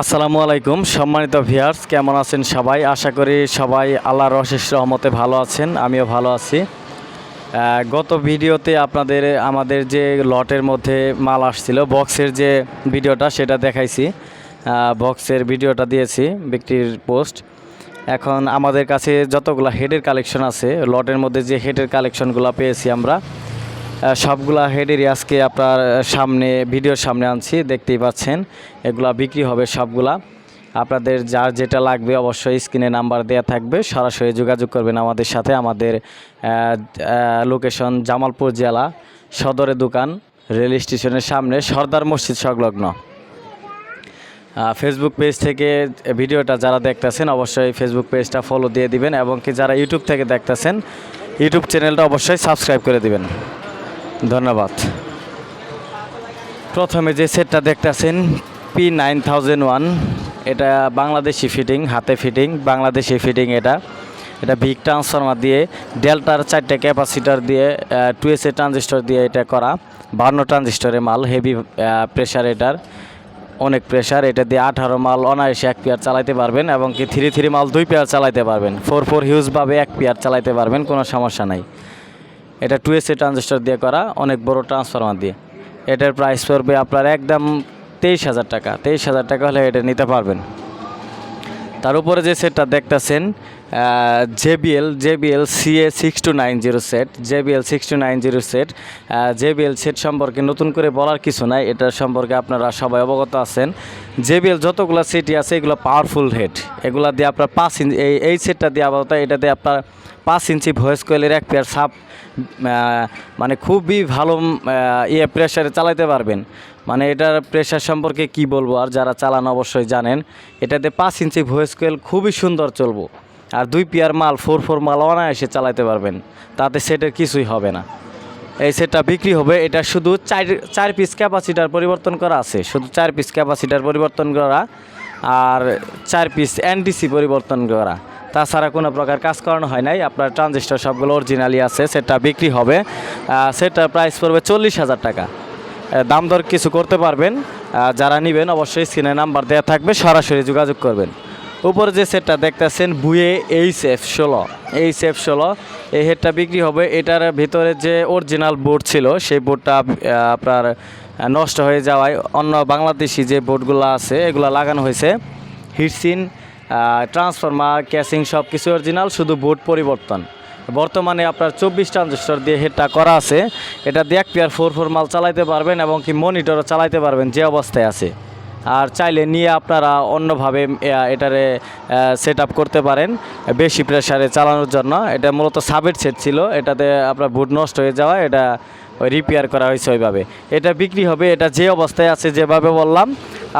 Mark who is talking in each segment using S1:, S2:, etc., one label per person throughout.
S1: আসসালামু আলাইকুম, সম্মানিত ভিয়ার্স কেমন আছেন সবাই? আশা করি সবাই আল্লাহর অশেষ রহমতে ভালো আছেন, আমিও ভালো আছি। গত ভিডিওতে আপনাদের, আমাদের যে লটের মধ্যে মাল আসছিল বক্সের যে ভিডিওটা, সেটা দেখাইছি। বক্সের ভিডিওটা দিয়েছি, বিক্রির পোস্ট এখন আমাদের কাছে যতগুলো হেডের কালেকশন আছে, লটের মধ্যে যে হেডের কালেকশনগুলো পেয়েছি আমরা সবগুলা হেডেরই আজকে আপনার সামনে, ভিডিওর সামনে আনছি, দেখতেই পাচ্ছেন। এগুলা বিক্রি হবে সবগুলা। আপনাদের যার যেটা লাগবে অবশ্যই স্ক্রিনে নাম্বার দেওয়া থাকবে। সরাসরি যোগাযোগ করবেন আমাদের সাথে, আমাদের লোকেশন জামালপুর জেলা সদরে দোকান রেল স্টেশনের সামনে, সর্দার মসজিদ সংলগ্ন। ফেসবুক পেজ থেকে ভিডিওটা যারা দেখতেছেন, অবশ্যই ফেসবুক পেজটা ফলো দিয়ে দিবেন এবং কি যারা ইউটিউব থেকে দেখতেছেন ইউটিউব চ্যানেলটা অবশ্যই সাবস্ক্রাইব করে দিবেন। ধন্যবাদ। প্রথমে যে সেটটা দেখতেছেন পি নাইন থাউজেন্ড ওয়ান এটা বাংলাদেশি ফিটিং হাতে ফিটিং বাংলাদেশি ফিটিং এটা। এটা ভিক ট্রান্সফরমার দিয়ে ডেল্টার চারটে ক্যাপাসিটার দিয়ে টু এস এ ট্রানজিস্টর দিয়ে এটা করা, বান্ন ট্রানজিস্টরে মাল হেভি প্রেশার এটার। অনেক প্রেশার এটা দিয়ে আঠারো মাল অনায়াসে এক পেয়ার চালাইতে পারবেন এবং কি থ্রি থ্রি মাল দুই পেয়ার চালাইতে পারবেন। ফোর ফোর হিউজভাবে এক পেয়ার চালাইতে পারবেন, কোনো সমস্যা নাই। এটা টু এসি ট্রানজিস্টার দিয়ে করা, অনেক বড় ট্রান্সফরমার দিয়ে। এটার প্রাইস পড়বে আপনার একদম তেইশ হাজার টাকা। তেইশ হাজার টাকা হলে এটা নিতে পারবেন। তার উপরে যে সেটটা দেখতেছেন JBL JBL CA six two nine zero set JBL six two nine zero set JBL set সম্পর্কে নতুন করে বলার কিছু নাই এটার সম্পর্কে আপনারা সবাই অবগত আছেন। জেবিএল যতগুলো সেটই আছে, এগুলো পাওয়ারফুল হেড এগুলা দিয়ে আপনার পাঁচ ইঞ্চি, এই এই সেটটা দিয়ে আপাতত এটা দিয়ে আপনার পাঁচ ইঞ্চি ভয়েস কোয়েলের এক পেয়ার সাপ মানে খুবই ভালো ইয়ে প্রেশারে চালাতে পারবেন। মানে এটার প্রেশার সম্পর্কে কি বলব আর যারা চালান অবশ্যই জানেন। এটাতে পাঁচ ইঞ্চি ভয়েস কোয়েল খুবই সুন্দর চলবো। আর দুই পেয়ার মাল ফোর ফোর মাল অনায়াসে চালাতে পারবেন। তাতে সেটের কিছুই হবে না। এই সেটটা বিক্রি হবে, এটা শুধু চার চার পিস ক্যাপাসিটার পরিবর্তন করা আছে। শুধু চার পিস ক্যাপাসিটার পরিবর্তন করা আর চার পিস এনডিসি পরিবর্তন করা। তাছাড়া কোনো প্রকার কাজ করানো হয় নাই। আপনার ট্রানজিস্টার সবগুলো অরিজিনালি আছে সেটা বিক্রি হবে। সেটার প্রাইস পড়বে চল্লিশ হাজার টাকা। দাম দর কিছু করতে পারবেন। যারা নেবেন অবশ্যই স্ক্রিনে নাম্বার দেওয়া থাকবে, সরাসরি যোগাযোগ করবেন। উপরে যে সেটটা দেখতেছেন, বুয়ে এইচ এফ ষোলো। এইচ এফ ষোলো, এই হেডটা বিক্রি হবে। এটার ভিতরে যে অরিজিনাল বোর্ড ছিল, সেই বোর্ডটা আপনার নষ্ট হয়ে যাওয়ায় অন্য বাংলাদেশি যে বোর্ডগুলো আছে, এগুলো লাগানো হয়েছে। হিটসিন ট্রান্সফরমার ক্যাসিং সব কিছু অরিজিনাল শুধু বোর্ড পরিবর্তন। বর্তমানে আপনার চব্বিশ ট্রানজিস্টর দিয়ে হেডটা করা আছে। এটা দিয়ে এক পেয়ার ফোর ফোর মাল চালাইতে পারবেন এবং কি মনিটরও চালাইতে পারবেন, যে অবস্থায় আছে। আর চাইলে নিয়ে আপনারা অন্যভাবে এটারে সেট আপ করতে পারেন বেশি প্রেশারে চালানোর জন্য। এটা মূলত সাবের সেট ছিল, এটাতে আপনার বুট নষ্ট হয়ে যাওয়া, এটা রিপেয়ার করা হয়েছে ওইভাবে। এটা বিক্রি হবে, এটা যে অবস্থায় আছে যেভাবে বললাম,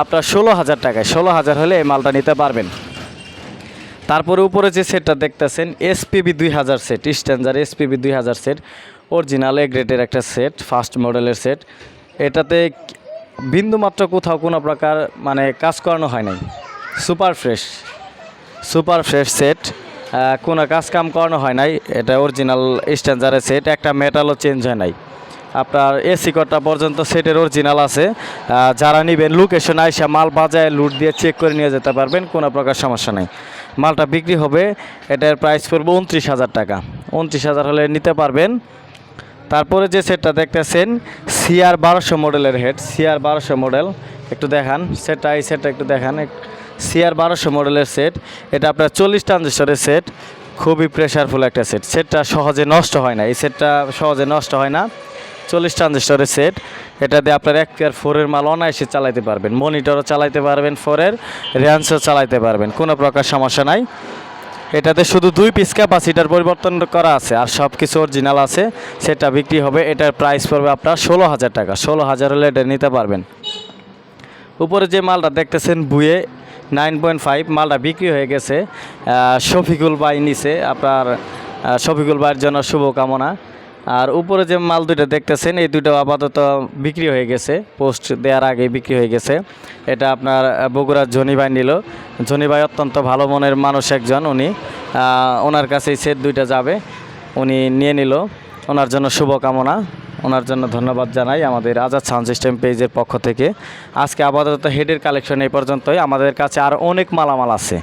S1: আপনার ষোলো হাজার টাকায়। ষোলো হাজার হলে এই মালটা নিতে পারবেন। তারপরে উপরে যে সেটটা দেখতেছেন এসপিবি দুই হাজার সেট স্ট্যান্ডার এসপিবি দুই হাজার সেট অরিজিনাল এ গ্রেডের একটা সেট ফার্স্ট মডেলের সেট এটাতে বিন্দুমাত্র কোথাও কোনো প্রকার মানে কাজ করানো হয় নাই। Super fresh super fresh set কোনো কাজ কাম করানো হয় নাই। এটা অরিজিনাল স্ট্যান্ডারের সেট, একটা মেটালও চেঞ্জ হয় নাই। আপনার এসি কটা পর্যন্ত সেটের অরিজিনাল আছে। যারা নেবেন লোকেশন আইসা মাল বাজায় লুট দিয়ে চেক করে নিয়ে যেতে পারবেন, কোনো প্রকার সমস্যা নেই। মালটা বিক্রি হবে, এটার প্রাইস পড়বে উনত্রিশ হাজার টাকা। উনত্রিশ হাজার হলে নিতে পারবেন। তারপরে যে সেটটা দেখতেছেন সিআর বারোশো মডেলের হেড সিআর বারোশো মডেল একটু দেখান, সেটটা, এই সেটটা একটু দেখান। সিআর বারোশো মডেলের সেট, এটা আপনার চল্লিশ ট্রানজিস্টরের সেট, খুবই প্রেশারফুল একটা সেট। সেটটা সহজে নষ্ট হয় না, এই সেটটা সহজে নষ্ট হয় না। চল্লিশ ট্রানজিস্টরের সেট, এটা দিয়ে আপনার এক পেয়ার ফোরের মাল অনায়াসে চালাইতে পারবেন। মনিটরও চালাইতে পারবেন ফোরের র্যান্সও চালাইতে পারবেন, কোনো প্রকার সমস্যা নাই। এটাতে শুধু দুই পিস ক্যাপাসিটার পরিবর্তন করা আছে আর সব কিছু অরিজিনাল আছে। সেটা বিক্রি হবে, এটার প্রাইস পড়বে আপনার ষোলো হাজার টাকা। ষোলো হাজার হলে এটা নিতে পারবেন। উপরে যে মালটা দেখতেছেন, বুয়ে নাইন পয়েন্ট ফাইভ মালটা বিক্রি হয়ে গেছে। শফিকুল বাই নিছে, আপনার শফিকুল বাইয়ের জন্য শুভকামনা। আর উপরে যে মাল দুইটা দেখতেছেন, এই দুটো আপাতত বিক্রি হয়ে গেছে। পোস্ট দেওয়ার আগে বিক্রি হয়ে গেছে। এটা আপনার বগুড়ার জনি ভাই নিল। জনি ভাই অত্যন্ত ভালো মনের মানুষ একজন উনি। ওনার কাছে এই সেট দুইটা যাবে। উনি নিয়ে নিল। ওনার জন্য শুভকামনা। ওনার জন্য ধন্যবাদ জানাই আমাদের আজাদ সাউন্ড সিস্টেম পেজের পক্ষ থেকে। আজকে আপাতত হেডের কালেকশন এই পর্যন্তই। আমাদের কাছে আর অনেক মালামাল আছে।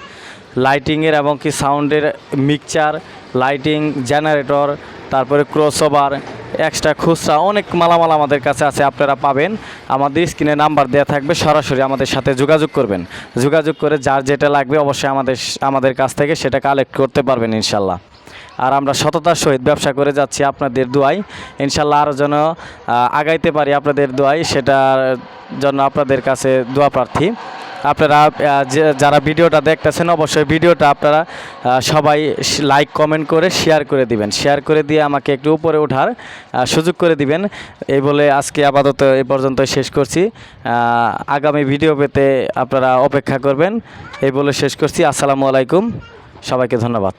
S1: লাইটিংয়ের এবং কি সাউন্ডের মিক্সচার লাইটিং জেনারেটর তারপরে ক্রসওভার এক্সট্রা খুচরা, অনেক মালামাল আমাদের কাছে আছে, আপনারা পাবেন। আমাদের স্ক্রিনে নাম্বার দেওয়া থাকবে, সরাসরি আমাদের সাথে যোগাযোগ করবেন। যোগাযোগ করে যার যেটা লাগবে অবশ্যই আমাদের আমাদের কাছ থেকে সেটা কালেক্ট করতে পারবেন ইনশাল্লাহ। আর আমরা সততার সহিত ব্যবসা করে যাচ্ছি আপনাদের দোয়াই ইনশাল্লাহ আরও যেন আগাইতে পারি আপনাদের দোয়াই সেটার জন্য আপনাদের কাছে দোয়া প্রার্থী। আপনারা যারা ভিডিওটা দেখতেছেন, অবশ্যই ভিডিওটা আপনারা সবাই লাইক কমেন্ট করে শেয়ার করে দিবেন। শেয়ার করে দিয়ে আমাকে একটু উপরে ওঠার সুযোগ করে দিবেন। এই বলে আজকে আপাতত এ পর্যন্ত শেষ করছি। আগামী ভিডিও পেতে আপনারা অপেক্ষা করবেন। এই বলে শেষ করছি। আসসালামু আলাইকুম। সবাইকে ধন্যবাদ।